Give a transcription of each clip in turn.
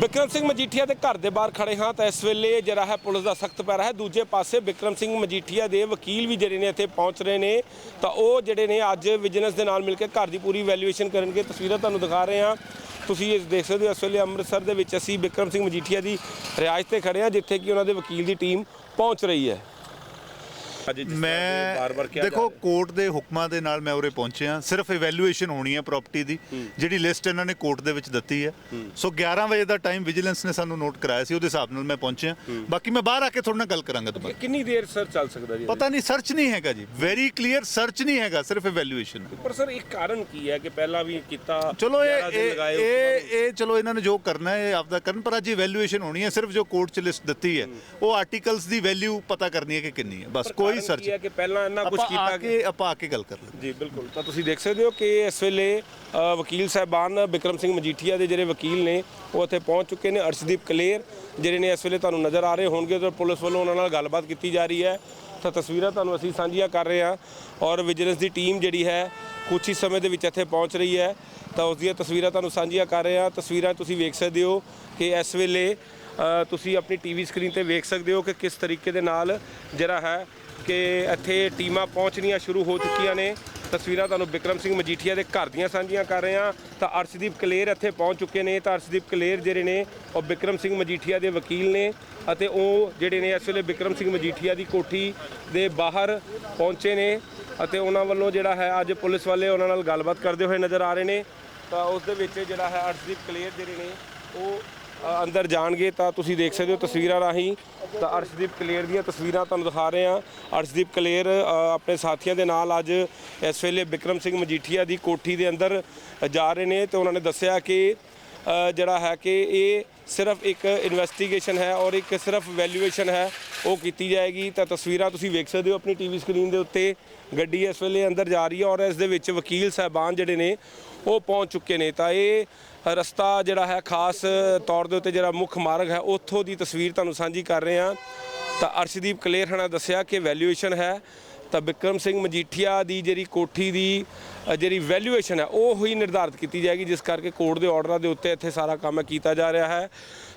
ਬਿਕਰਮ ਸਿੰਘ ਮਜੀਠੀਆ ਦੇ ਘਰ ਦੇ ਬਾਹਰ ਖੜੇ ਹਾਂ ਤਾਂ ਇਸ ਵੇਲੇ ਜਿਹੜਾ ਹੈ ਪੁਲਿਸ ਦਾ ਸਖਤ ਪੈਰਾ ਹੈ। ਦੂਜੇ ਪਾਸੇ ਬਿਕਰਮ ਸਿੰਘ ਮਜੀਠੀਆ ਦੇ ਵਕੀਲ ਵੀ ਜਿਹੜੇ ਨੇ ਇੱਥੇ ਪਹੁੰਚ ਰਹੇ ਨੇ। ਤਾਂ ਉਹ ਜਿਹੜੇ ਨੇ ਅੱਜ ਵਿਜੀਲੈਂਸ ਦੇ ਨਾਲ ਮਿਲ ਕੇ ਘਰ ਦੀ ਪੂਰੀ ਵੈਲਿਊਏਸ਼ਨ ਕਰਨਗੇ। ਤਸਵੀਰਾਂ ਤੁਹਾਨੂੰ ਦਿਖਾ ਰਹੇ ਹਾਂ। ਤੁਸੀਂ ਇਹ ਦੇਖ ਸਕਦੇ ਹੋ, ਇਸ ਵੇਲੇ ਅੰਮ੍ਰਿਤਸਰ ਦੇ ਵਿੱਚ ਅਸੀਂ ਬਿਕਰਮ ਸਿੰਘ ਮਜੀਠੀਆ ਦੀ ਰਿਹਾਇਸ਼ ਤੇ ਖੜੇ ਹਾਂ, ਜਿੱਥੇ ਕਿ ਉਹਨਾਂ ਦੇ ਵਕੀਲ ਦੀ ਟੀਮ ਪਹੁੰਚ ਰਹੀ ਹੈ। ਮੈਂ ਦੇਖੋ ਕੋਰਟ ਦੇ ਹੁਕਮਾਂ ਦੇ ਨਾਲ ਮੈਂ ਉਰੇ ਪਹੁੰਚਿਆ। ਸਿਰਫ ਇਵੈਲੂਏਸ਼ਨ ਹੋਣੀ ਹੈ ਪ੍ਰਾਪਰਟੀ ਦੀ ਜਿਹੜੀ ਲਿਸਟ ਇਹਨਾਂ ਨੇ ਕੋਰਟ ਦੇ ਵਿੱਚ ਦਿੱਤੀ ਹੈ। ਸੋ 11 ਵਜੇ ਦਾ ਟਾਈਮ ਵਿਜੀਲੈਂਸ ਨੇ ਸਾਨੂੰ ਨੋਟ ਕਰਾਇਆ ਸੀ ਉਹਦੇ ਹਿਸਾਬ ਨਾਲ ਮੈਂ ਪਹੁੰਚਿਆ। ਬਾਕੀ ਮੈਂ ਬਾਹਰ ਆ ਕੇ ਤੁਹਾਡੇ ਨਾਲ ਗੱਲ ਕਰਾਂਗਾ ਦੁਬਾਰਾ। ਕਿੰਨੀ ਦੇਰ ਸਰ ਚੱਲ ਸਕਦਾ ਜੀ ਪਤਾ ਨਹੀਂ ਸਰਚ ਨਹੀਂ ਹੈਗਾ ਜੀ। ਵੈਰੀ ਕਲੀਅਰ ਸਰਚ ਨਹੀਂ ਹੈਗਾ ਸਿਰਫ ਇਵੈਲੂਏਸ਼ਨ ਪਰ ਸਰ ਇੱਕ ਕਾਰਨ ਕੀ ਹੈ ਕਿ ਪਹਿਲਾਂ ਵੀ ਕੀਤਾ ਚਲੋ ਇਹ 11 ਦਿਨ ਇਹ ਚਲੋ ਇਹਨਾਂ ਨੇ ਜੋ ਕਰਨਾ ਹੈ ਆਪਦਾ ਕਰਨ ਪਰ ਅੱਜ ਇਵੈਲੂਏਸ਼ਨ ਹੋਣੀ ਹੈ ਸਿਰਫ ਜੋ ਕੋਰਟ ਚ ਲਿਸਟ ਦਿੱਤੀ ਹੈ ਉਹ ਆਰਟੀਕਲਸ ਦੀ ਵੈਲਿਊ ਪਤਾ ਕਰਨੀ ਹੈ ਕਿ ਕਿੰਨੀ ਹੈ। ਬਸ ਕੋਈ ਸਰਚ ਕੀ ਹੈ ਕਿ ਪਹਿਲਾਂ ਇੰਨਾ ਕੁਝ ਆਪਾਂ ਆ ਕੀਤਾ ਕੇ ਆਪਾਂ ਆ ਕੇ ਗੱਲ ਕਰ ਲਾਂਗੇ ਜੀ ਬਿਲਕੁਲ। ਤਾਂ ਤੁਸੀਂ ਦੇਖ ਸਕਦੇ ਹੋ ਕਿ ਇਸ ਵੇਲੇ ਅ, ਵਕੀਲ ਸਾਹਿਬਾਨ ਬਿਕਰਮ ਸਿੰਘ ਮਜੀਠੀਆ ਦੇ ਜਿਹੜੇ ਵਕੀਲ ਨੇ ਉਹ ਇੱਥੇ ਪਹੁੰਚ ਚੁੱਕੇ ਨੇ। ਅਰਸ਼ਦੀਪ ਕਲੇਰ ਜਿਹੜੇ ਨੇ ਇਸ ਵੇਲੇ ਤੁਹਾਨੂੰ ਨਜ਼ਰ ਆ ਰਹੇ ਹੋਣਗੇ ਤੇ ਪੁਲਿਸ ਵੱਲੋਂ ਉਹਨਾਂ ਨਾਲ ਗੱਲਬਾਤ ਕੀਤੀ ਜਾ ਰਹੀ ਹੈ। ਤਾਂ ਤਸਵੀਰਾਂ ਤੁਹਾਨੂੰ ਅਸੀਂ ਸਾਂਝੀਆਂ ਕਰ ਰਹੇ ਹਾਂ ਔਰ ਵਿਜੀਲੈਂਸ ਦੀ ਟੀਮ ਜਿਹੜੀ ਹੈ ਕੁਝ ਹੀ ਸਮੇਂ ਦੇ ਵਿੱਚ ਇੱਥੇ ਪਹੁੰਚ ਰਹੀ ਹੈ। ਤਾਂ ਉਸ ਦੀਆਂ ਤਸਵੀਰਾਂ ਤੁਹਾਨੂੰ ਸਾਂਝੀਆਂ ਕਰ ਰਹੇ ਹਾਂ। ਤਸਵੀਰਾਂ ਤੁਸੀਂ ਵੇਖ ਸਕਦੇ ਹੋ ਕਿ ਇਸ ਵੇਲੇ ਤੁਸੀਂ ਆਪਣੀ ਟੀਵੀ ਸਕਰੀਨ ਤੇ ਵੇਖ ਸਕਦੇ ਹੋ ਕਿ ਕਿਸ ਤਰੀਕੇ ਦੇ ਨਾਲ ਜਿਹੜਾ ਹੈ ਕਿ ਇੱਥੇ ਟੀਮਾਂ ਪਹੁੰਚਣੀਆਂ ਸ਼ੁਰੂ ਹੋ ਚੁੱਕੀਆਂ ਨੇ। ਤਸਵੀਰਾਂ ਤੁਹਾਨੂੰ ਬਿਕਰਮ ਸਿੰਘ ਮਜੀਠੀਆ ਦੇ ਘਰ ਦੀਆਂ ਸਾਂਝੀਆਂ ਕਰ ਰਹੇ ਹਾਂ। ਤਾਂ ਅਰਸ਼ਦੀਪ ਕਲੇਰ ਇੱਥੇ ਪਹੁੰਚ ਚੁੱਕੇ ਨੇ। ਤਾਂ ਅਰਸ਼ਦੀਪ ਕਲੇਰ ਜਿਹੜੇ ਨੇ, ਉਹ ਬਿਕਰਮ ਸਿੰਘ ਮਜੀਠੀਆ ਦੇ ਵਕੀਲ ਨੇ ਅਤੇ ਉਹ ਜਿਹੜੇ ਨੇ ਇਸ ਵੇਲੇ ਬਿਕਰਮ ਸਿੰਘ ਮਜੀਠੀਆ ਦੀ ਕੋਠੀ ਦੇ ਬਾਹਰ ਪਹੁੰਚੇ ਨੇ ਅਤੇ ਉਹਨਾਂ ਵੱਲੋਂ ਜਿਹੜਾ ਹੈ ਅੱਜ ਪੁਲਿਸ ਵਾਲੇ ਉਹਨਾਂ ਨਾਲ ਗੱਲਬਾਤ ਕਰਦੇ ਹੋਏ ਨਜ਼ਰ ਆ ਰਹੇ ਨੇ। ਤਾਂ ਉਸ ਦੇ ਵਿੱਚ ਜਿਹੜਾ ਹੈ ਅਰਸ਼ਦੀਪ ਕਲੇਰ ਜਿਹੜੇ ਨੇ, ਉਹ ਅੰਦਰ ਜਾਣਗੇ ਤਾਂ ਤੁਸੀਂ ਦੇਖ ਸਕਦੇ ਹੋ ਤਸਵੀਰਾਂ ਰਾਹੀਂ। ਤਾਂ ਅਰਸ਼ਦੀਪ ਕਲੇਰ ਦੀਆਂ ਤਸਵੀਰਾਂ ਤੁਹਾਨੂੰ ਦਿਖਾ ਰਹੇ ਹਾਂ। ਅਰਸ਼ਦੀਪ ਕਲੇਰ ਆਪਣੇ ਸਾਥੀਆਂ ਦੇ ਨਾਲ ਅੱਜ ਇਸ ਵੇਲੇ ਬਿਕਰਮ ਸਿੰਘ ਮਜੀਠੀਆ ਦੀ ਕੋਠੀ ਦੇ ਅੰਦਰ ਜਾ ਰਹੇ ਨੇ ਤੇ ਉਹਨਾਂ ਨੇ ਦੱਸਿਆ ਕਿ ਜਿਹੜਾ ਹੈ ਕਿ ਇਹ ਸਿਰਫ ਇੱਕ ਇਨਵੈਸਟੀਗੇਸ਼ਨ ਹੈ ਔਰ ਇੱਕ ਸਿਰਫ ਵੈਲਿਊਏਸ਼ਨ ਹੈ, ਉਹ ਕੀਤੀ ਜਾਏਗੀ। ਤਾਂ ਤਸਵੀਰਾਂ ਤੁਸੀਂ ਵੇਖ ਸਕਦੇ ਹੋ ਆਪਣੀ ਟੀਵੀ ਸਕਰੀਨ ਦੇ ਉੱਤੇ। ਗੱਡੀ ਇਸ ਵੇਲੇ ਅੰਦਰ ਜਾ ਰਹੀ ਹੈ ਔਰ ਇਸ ਦੇ ਵਿੱਚ ਵਕੀਲ ਸਾਹਿਬਾਨ ਜਿਹੜੇ ਨੇ, ਉਹ ਪਹੁੰਚ ਚੁੱਕੇ ਨੇ। ਤਾਂ ਇਹ ਰਸਤਾ ਜਿਹੜਾ ਹੈ, ਖਾਸ ਤੌਰ ਦੇ ਉੱਤੇ ਜਿਹੜਾ ਮੁੱਖ ਮਾਰਗ ਹੈ, ਉੱਥੋਂ ਦੀ ਤਸਵੀਰ ਤੁਹਾਨੂੰ ਸਾਂਝੀ ਕਰ ਰਹੇ ਹਾਂ। ਤਾਂ ਅਰਸ਼ਦੀਪ ਕਲੇਰ ਹਣਾ ਦੱਸਿਆ ਕਿ ਵੈਲਿਊਏਸ਼ਨ ਹੈ। ਤਾਂ ਬਿਕਰਮ ਸਿੰਘ ਮਜੀਠੀਆ ਦੀ ਜਿਹੜੀ ਕੋਠੀ ਦੀ ਜਿਹੜੀ ਵੈਲਿਊਏਸ਼ਨ ਹੈ, ਉਹ ਹੀ ਨਿਰਧਾਰਿਤ ਕੀਤੀ ਜਾਏਗੀ, ਜਿਸ ਕਰਕੇ ਕੋਰਟ ਦੇ ਆਰਡਰਾਂ ਦੇ ਉੱਤੇ ਇੱਥੇ ਸਾਰਾ ਕੰਮ ਕੀਤਾ ਜਾ ਰਿਹਾ ਹੈ।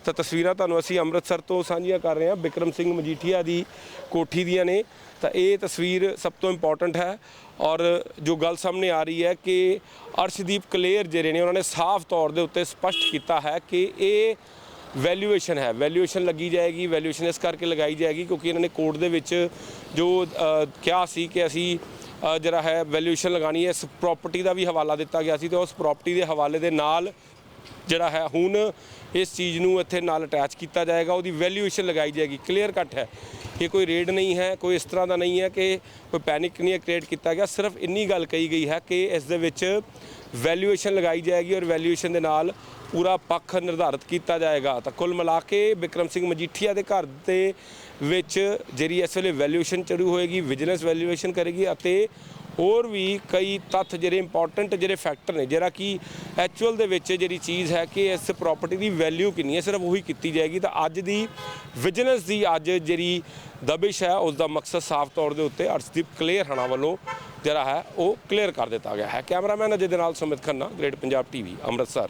ਤਾਂ ਤਸਵੀਰਾਂ ਤੁਹਾਨੂੰ ਅਸੀਂ ਅੰਮ੍ਰਿਤਸਰ ਤੋਂ ਸਾਂਝੀਆਂ ਕਰ ਰਹੇ ਹਾਂ, ਬਿਕਰਮ ਸਿੰਘ ਮਜੀਠੀਆ ਦੀ ਕੋਠੀ ਦੀਆਂ ਨੇ। ਤਾਂ ਇਹ ਤਸਵੀਰ ਸਭ ਤੋਂ ਇੰਪੋਰਟੈਂਟ ਹੈ ਔਰ ਜੋ ਗੱਲ ਸਾਹਮਣੇ ਆ ਰਹੀ ਹੈ ਕਿ ਅਰਸ਼ਦੀਪ ਕਲੇਰ ਜਿਹੜੇ ਨੇ, ਉਹਨਾਂ ਨੇ ਸਾਫ਼ ਤੌਰ ਦੇ ਉੱਤੇ ਸਪਸ਼ਟ ਕੀਤਾ ਹੈ ਕਿ ਇਹ ਵੈਲਿਊਏਸ਼ਨ ਹੈ। ਵੈਲਿਊਏਸ਼ਨ ਲੱਗੀ ਜਾਏਗੀ, ਵੈਲਿਊਏਸ਼ਨ ਇਸ ਕਰਕੇ ਲਗਾਈ ਜਾਏਗੀ ਕਿਉਂਕਿ ਇਹਨਾਂ ਨੇ ਕੋਰਟ ਦੇ ਵਿੱਚ ਜੋ ਕਿਹਾ ਸੀ ਕਿ ਅਸੀਂ ਜਿਹੜਾ ਹੈ ਵੈਲਿਊਏਸ਼ਨ ਲਗਾਣੀ ਹੈ, ਇਸ ਪ੍ਰਾਪਰਟੀ ਦਾ ਵੀ ਹਵਾਲਾ ਦਿੱਤਾ ਗਿਆ ਸੀ ਤੇ ਉਸ ਪ੍ਰਾਪਰਟੀ ਦੇ ਹਵਾਲੇ ਦੇ ਨਾਲ ਜਿਹੜਾ ਹੈ, ਹੁਣ ਇਸ ਚੀਜ਼ ਨੂੰ ਇੱਥੇ ਨਾਲ ਅਟੈਚ ਕੀਤਾ ਜਾਏਗਾ। ਉਹਦੀ ਵੈਲਿਊਏਸ਼ਨ ਲਗਾਈ ਜਾਏਗੀ। ਕਲੀਅਰ ਕੱਟ ਹੈ। ਇਹ ਕੋਈ ਰੇਡ ਨਹੀਂ ਹੈ, ਕੋਈ ਇਸ ਤਰ੍ਹਾਂ ਦਾ ਨਹੀਂ ਹੈ ਕਿ ਕੋਈ ਪੈਨਿਕ ਨਹੀਂ ਕ੍ਰੀਏਟ ਕੀਤਾ ਗਿਆ। ਸਿਰਫ ਇੰਨੀ ਗੱਲ ਕਹੀ ਗਈ ਹੈ ਕਿ ਇਸ ਦੇ ਵਿੱਚ ਵੈਲਿਊਏਸ਼ਨ ਲਗਾਈ ਜਾਏਗੀ ਔਰ ਵੈਲਿਊਏਸ਼ਨ ਦੇ ਨਾਲ ਪੂਰਾ ਪੱਖ ਨਿਰਧਾਰਿਤ ਕੀਤਾ ਜਾਏਗਾ। ਤਾਂ ਕੁੱਲ ਮਿਲਾ ਕੇ ਬਿਕਰਮ ਸਿੰਘ ਮਜੀਠੀਆ ਦੇ ਘਰ ਦੇ ਵਿੱਚ ਜਿਹੜੀ ਇਸ ਵੇਲੇ ਵੈਲਿਊਏਸ਼ਨ ਚੜੂ ਹੋਏਗੀ ਵਿਜੀਲੈਂਸ ਵੈਲਿਊਏਸ਼ਨ ਕਰੇਗੀ ਅਤੇ ਹੋਰ ਵੀ ਕਈ ਤੱਥ ਜਿਹੜੇ ਇੰਪੋਰਟੈਂਟ ਜਿਹੜੇ ਫੈਕਟਰ ਨੇ, ਜਿਹੜਾ ਕਿ ਐਕਚੁਅਲ ਦੇ ਵਿੱਚ ਜਿਹੜੀ ਚੀਜ਼ ਹੈ ਕਿ ਇਸ ਪ੍ਰਾਪਰਟੀ ਦੀ ਵੈਲਿਊ ਕਿੰਨੀ ਹੈ, ਸਿਰਫ ਉਹੀ ਕੀਤੀ ਜਾਏਗੀ। ਤਾਂ ਅੱਜ ਦੀ ਵਿਜੀਲੈਂਸ ਦੀ ਅੱਜ ਜਿਹੜੀ ਦਬਿਸ਼ ਹੈ ਉਸ ਦਾ ਮਕਸਦ ਸਾਫ਼ ਤੌਰ ਦੇ ਉੱਤੇ ਅਰਸ਼ਦੀਪ ਕਲੀਅਰ ਹਣਾ ਵੱਲੋਂ ਜਿਹੜਾ ਹੈ, ਉਹ ਕਲੀਅਰ ਕਰ ਦਿੱਤਾ ਗਿਆ ਹੈ। ਕੈਮਰਾਮੈਨ ਅਜੇ ਦੇ ਨਾਲ ਸੁਮਿਤ ਖੰਨਾ ਗ੍ਰੇਟ ਪੰਜਾਬ ਟੀਵੀ ਅੰਮ੍ਰਿਤਸਰ।